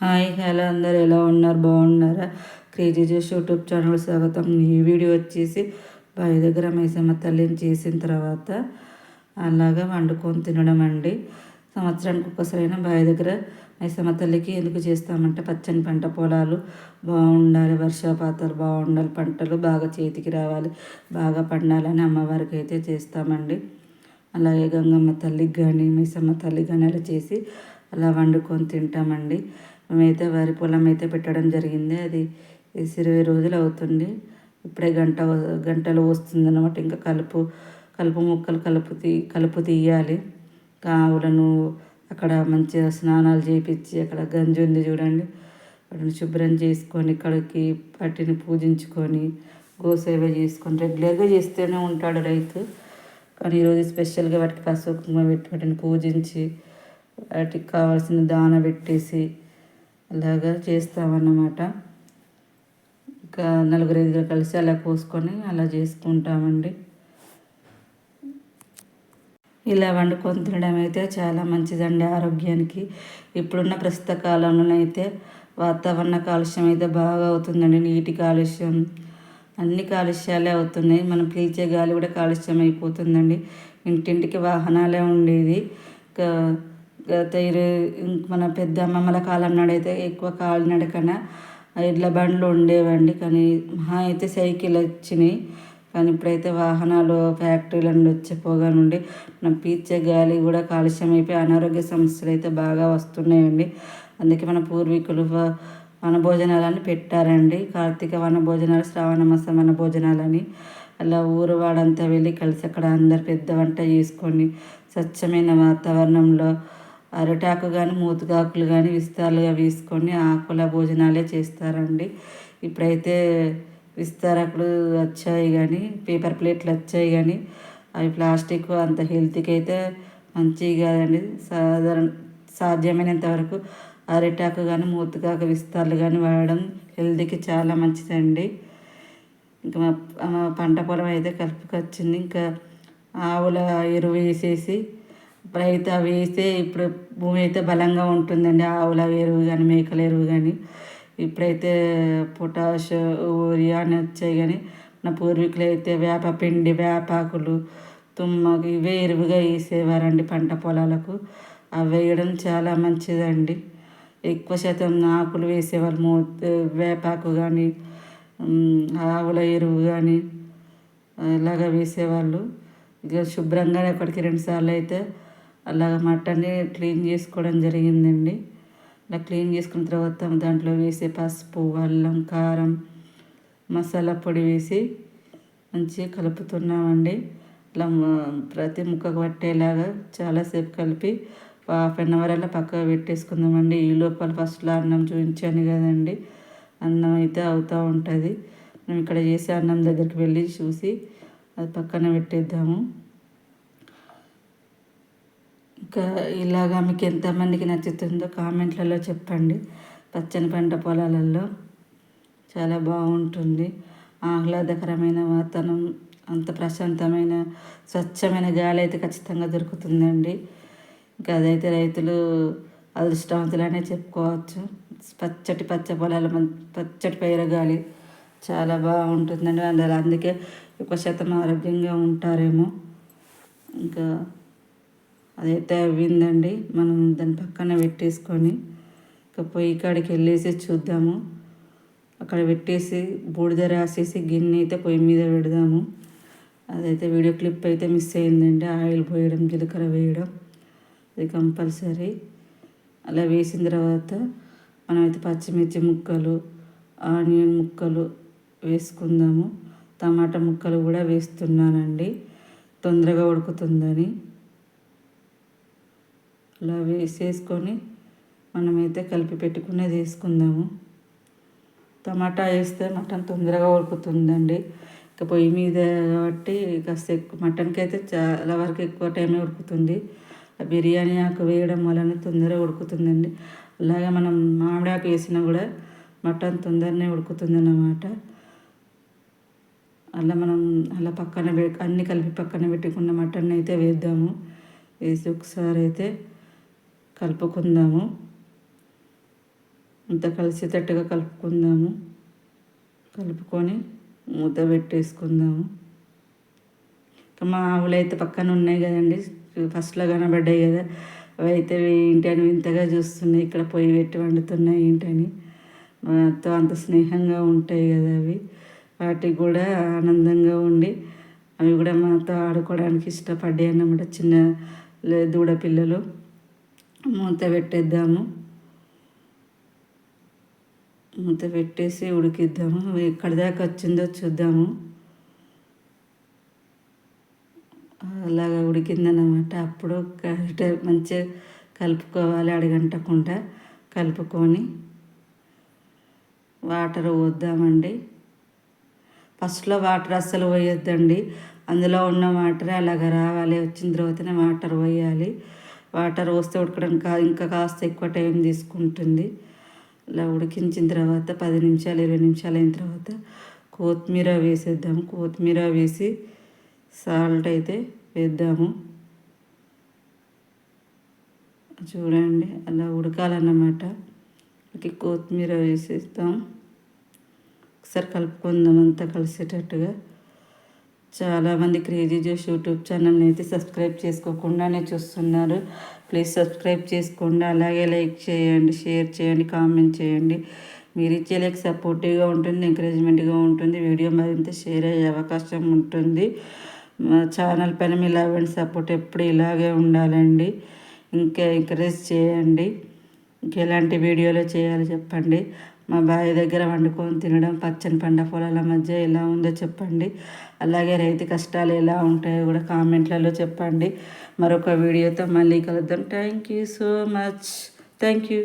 Hi hello అందరు ఎలా ఉన్నారు? బాగున్నారా? క్రేజీ జోష్ యూట్యూబ్ ఛానల్ స్వాగతం. ఈ వీడియో వచ్చేసి బావి దగ్గర మైసమ్మ తల్లిని చేసిన తర్వాత అలాగా వండుకొని తినడం అండి. సంవత్సరానికి ఒక్కసారైనా బావి దగ్గర మైసమ్మ తల్లికి ఎందుకు చేస్తామంటే పచ్చని పంట పొలాలు బాగుండాలి వర్షపాతాలు బాగుండాలి పంటలు బాగా చేతికి రావాలి బాగా పండాలని అమ్మవారికి అయితే చేస్తామండి. అలాగే గంగమ్మ తల్లికి కానీ మైసమ్మ తల్లికి కానీ అలా చేసి అలా వండుకొని తింటామండి. మేమైతే వరి పొలం అయితే పెట్టడం జరిగింది. అది ఇరవై రోజులు అవుతుంది. ఇప్పుడే గంట గంటలు వస్తుంది అనమాట ఇంకా కలుపు కలుపు మొక్కలు కలుపు తీ కలుపు తీయాలి. కావులను అక్కడ మంచిగా స్నానాలు చేయించి అక్కడ గంజి ఉంది చూడండి. వాటిని శుభ్రం చేసుకొని ఇక్కడికి వాటిని పూజించుకొని గోసేవ చేసుకొని రెగ్యులర్గా చేస్తూనే ఉంటాడు రైతు. కానీ ఈరోజు స్పెషల్గా వాటికి పసుపు కుంకుమ పెట్టి వాటిని పూజించి వాటికి కావాల్సిన దాన పెట్టేసి అలాగా చేస్తామన్నమాట. ఇంకా నలుగురు ఐదుగురు కలిసి అలా కోసుకొని అలా చేసుకుంటామండి. ఇలా వండుకొని తినడం అయితే చాలా మంచిదండి ఆరోగ్యానికి. ఇప్పుడున్న ప్రస్తుత కాలంలో అయితే వాతావరణ కాలుష్యం అయితే బాగా అవుతుందండి. నీటి కాలుష్యం అన్ని కాలుష్యాలే అవుతున్నాయి. మనం పీల్చే గాలి కూడా కాలుష్యం అయిపోతుందండి. ఇంటింటికి వాహనాలే ఉండేది. ఇంకా గత మన పెద్ద అమ్మమ్మల కాలం నాడైతే ఎక్కువ కాలినడకన ఎడ్ల బండ్లు ఉండేవండి. కానీ మహా అయితే సైకిల్ వచ్చినాయి. కానీ ఇప్పుడైతే వాహనాలు ఫ్యాక్టరీల నుండి వచ్చే పొగ నుండి మనం పీల్చే గాలి కూడా కాలుష్యం అయిపోయి అనారోగ్య సమస్యలు అయితే బాగా వస్తున్నాయండి. అందుకే మన పూర్వీకులు వనభోజనాలని పెట్టారండి. కార్తీక వనభోజనాలు శ్రావణ మాస వనభోజనాలని అలా ఊరు వాడంతా వెళ్ళి కలిసి అక్కడ అందరు పెద్ద వంట చేసుకొని స్వచ్ఛమైన వాతావరణంలో అరిటాకు కానీ మూతగాకులు కానీ విస్తారులుగా వేసుకొని ఆకుల భోజనాలే చేస్తారండి. ఇప్పుడైతే విస్తారకులు వచ్చాయి కానీ పేపర్ ప్లేట్లు వచ్చాయి కానీ అవి ప్లాస్టిక్ అంత హెల్త్కి అయితే మంచివి కాదండి. సాధారణ సాధ్యమైనంత వరకు అరిటాకు కానీ మూతకాకు విస్తార్లు కానీ వాడడం హెల్త్కి చాలా మంచిదండి. ఇంకా మా పంట పొలం అయితే కలుపుకొచ్చింది. ఇంకా ఆవుల ఎరువు వేసేసి రైతు అవి వేస్తే ఇప్పుడు భూమి అయితే బలంగా ఉంటుందండి. ఆవుల ఎరువు కానీ మేకల ఎరువు కానీ ఇప్పుడైతే పొటాష్ ఊరియా అని వచ్చాయి కానీ నా పూర్వీకులు అయితే వేప పిండి వేపాకులు తుమ్మకి ఇవే ఎరువుగా వేసేవారండి పంట పొలాలకు. అవి వేయడం చాలా మంచిదండి. ఎక్కువ శాతం ఆకులు వేసేవాళ్ళు మూ వేపాకు కానీ ఆవుల ఎరువు కానీ ఇలాగ వేసేవాళ్ళు. ఇక శుభ్రంగా ఒకటికి రెండు సార్లు అయితే అలాగ మటన్ని క్లీన్ చేసుకోవడం జరిగిందండి. అలా క్లీన్ చేసుకున్న తర్వాత దాంట్లో వేసే పసుపు అల్లం కారం మసాలా పొడి వేసి మంచిగా కలుపుతున్నామండి. అలా ప్రతి ముక్కకు పట్టేలాగా చాలాసేపు కలిపి హాఫ్ అన్ అవర్ అలా పక్కకు పెట్టేసుకుందామండి. ఈ లోపల ఫస్ట్లో అన్నం చూపించాను కదండి. అన్నం అయితే అవుతూ ఉంటుంది. మేము ఇక్కడ చేసే అన్నం దగ్గరికి వెళ్ళి చూసి అది పక్కన పెట్టేద్దాము. ఇంకా ఇలాగా మీకు ఎంతమందికి నచ్చుతుందో కామెంట్లలో చెప్పండి. పచ్చని పంట పొలాలలో చాలా బాగుంటుంది. ఆహ్లాదకరమైన వాతావరణం అంత ప్రశాంతమైన స్వచ్ఛమైన గాలి అయితే ఖచ్చితంగా దొరుకుతుందండి. ఇంకా అదైతే రైతులు అదృష్టవంతులనే చెప్పుకోవచ్చు. పచ్చటి పచ్చ పొలాల పచ్చటి పైరగాలి చాలా బాగుంటుందండి. అందరు అందుకే ఎక్కువ శాతం ఆరోగ్యంగా ఉంటారేమో. ఇంకా అదైతే అవ్విందండి. మనం దాని పక్కన పెట్టేసుకొని ఇంకా పొయ్యి కాడికి వెళ్ళేసి చూద్దాము. అక్కడ పెట్టేసి బూడిద రాసేసి గిన్నె అయితే పొయ్యి మీద పెడదాము. అదైతే వీడియో క్లిప్ అయితే మిస్ అయిందండి ఆయిల్ పోయడం జీలకర్ర వేయడం అది కంపల్సరీ. అలా వేసిన తర్వాత మనమైతే పచ్చిమిర్చి ముక్కలు ఆనియన్ ముక్కలు వేసుకుందాము. టమాటా ముక్కలు కూడా వేస్తున్నానండి. తొందరగా ఉడుకుతుందని. అలా వేసేసుకొని మనమైతే కలిపి పెట్టుకునేది వేసుకుందాము. టమాటా వేస్తే మటన్ తొందరగా ఉడుకుతుందండి. ఇక పొయ్యి మీద కాబట్టి కాస్త ఎక్కువ మటన్కి అయితే చాలా వరకు ఎక్కువ టైమే ఉడుకుతుంది. బిర్యానీ ఆకు వేయడం వలన తొందరగా ఉడుకుతుందండి. అలాగే మనం మామిడి ఆకు వేసినా కూడా మటన్ తొందరనే ఉడుకుతుంది అన్నమాట అలా మనం అలా పక్కన అన్నీ కలిపి పక్కన పెట్టుకున్న మటన్ అయితే వేద్దాము. వేసి ఒకసారి అయితే కలుపుకుందాము. అంత కలిసేటట్టుగా కలుపుకుందాము. కలుపుకొని మూత పెట్టేసుకుందాము. ఇంకా మా ఆవులు అయితే పక్కన ఉన్నాయి కదండి. ఫస్ట్లో కనబడ్డాయి కదా. అవి అయితే ఏంటని వింతగా చూస్తున్నాయి. ఇక్కడ పొయ్యి పెట్టి వండుతున్నాయి ఏంటని మాతో అంత స్నేహంగా ఉంటాయి కదా అవి. వాటికి కూడా ఆనందంగా ఉండి అవి కూడా మాతో ఆడుకోవడానికి ఇష్టపడ్డాయి అన్నమాట చిన్న దూడ పిల్లలు. మూత పెట్టేద్దాము. మూత పెట్టేసి ఉడికిద్దాము. ఎక్కడి దాకా వచ్చిందో చూద్దాము. అలాగా ఉడికిందన్నమాట. అప్పుడు మంచిగా కలుపుకోవాలి అడగంటకుండా కలుపుకొని వాటర్ పోద్దామండి. ఫస్ట్లో వాటర్ అస్సలు పోయొద్దండి. అందులో ఉన్న వాటర్ అలాగ రావాలి. వచ్చిన తర్వాతనే వాటర్ పోయాలి. వాటర్ పోస్తే ఉడకడానికి ఇంకా కాస్త ఎక్కువ టైం తీసుకుంటుంది. అలా ఉడికించిన తర్వాత పది నిమిషాలు ఇరవై నిమిషాలు అయిన తర్వాత కొత్తిమీర వేసేద్దాము కొత్తిమీర వేసి సాల్ట్ అయితే వేద్దాము. చూడండి అలా ఉడకాలన్నమాట. కొత్తిమీర వేసేస్తాం ఒకసారి కలుపుకుందాం అంతా కలిసేటట్టుగా. చాలామంది క్రేజీ జోష్ యూట్యూబ్ ఛానల్ని అయితే సబ్స్క్రైబ్ చేసుకోకుండానే చూస్తున్నారు. ప్లీజ్ సబ్స్క్రైబ్ చేసుకోండి. అలాగే లైక్ చేయండి షేర్ చేయండి కామెంట్ చేయండి. మీరు ఇచ్చే లైక్ సపోర్టివ్గా ఉంటుంది ఎంకరేజ్మెంట్గా ఉంటుంది. వీడియో మరింత షేర్ అయ్యే అవకాశం ఉంటుంది. మా ఛానల్ పైన మీ లవ్ అండ్ సపోర్ట్ ఎప్పుడు ఇలాగే ఉండాలండి. ఇంకా ఎంకరేజ్ చేయండి. ఇంకెలాంటి వీడియోలో చేయాలో చెప్పండి. మా బావి దగ్గర వండుకొని తినడం పచ్చని పండ పొలాల మధ్య ఎలా ఉందో చెప్పండి. అలాగే రైతు కష్టాలు ఎలా ఉంటాయో కూడా కామెంట్లలో చెప్పండి. మరొక వీడియోతో మళ్ళీ కలుద్దాం. Thank you so much thank you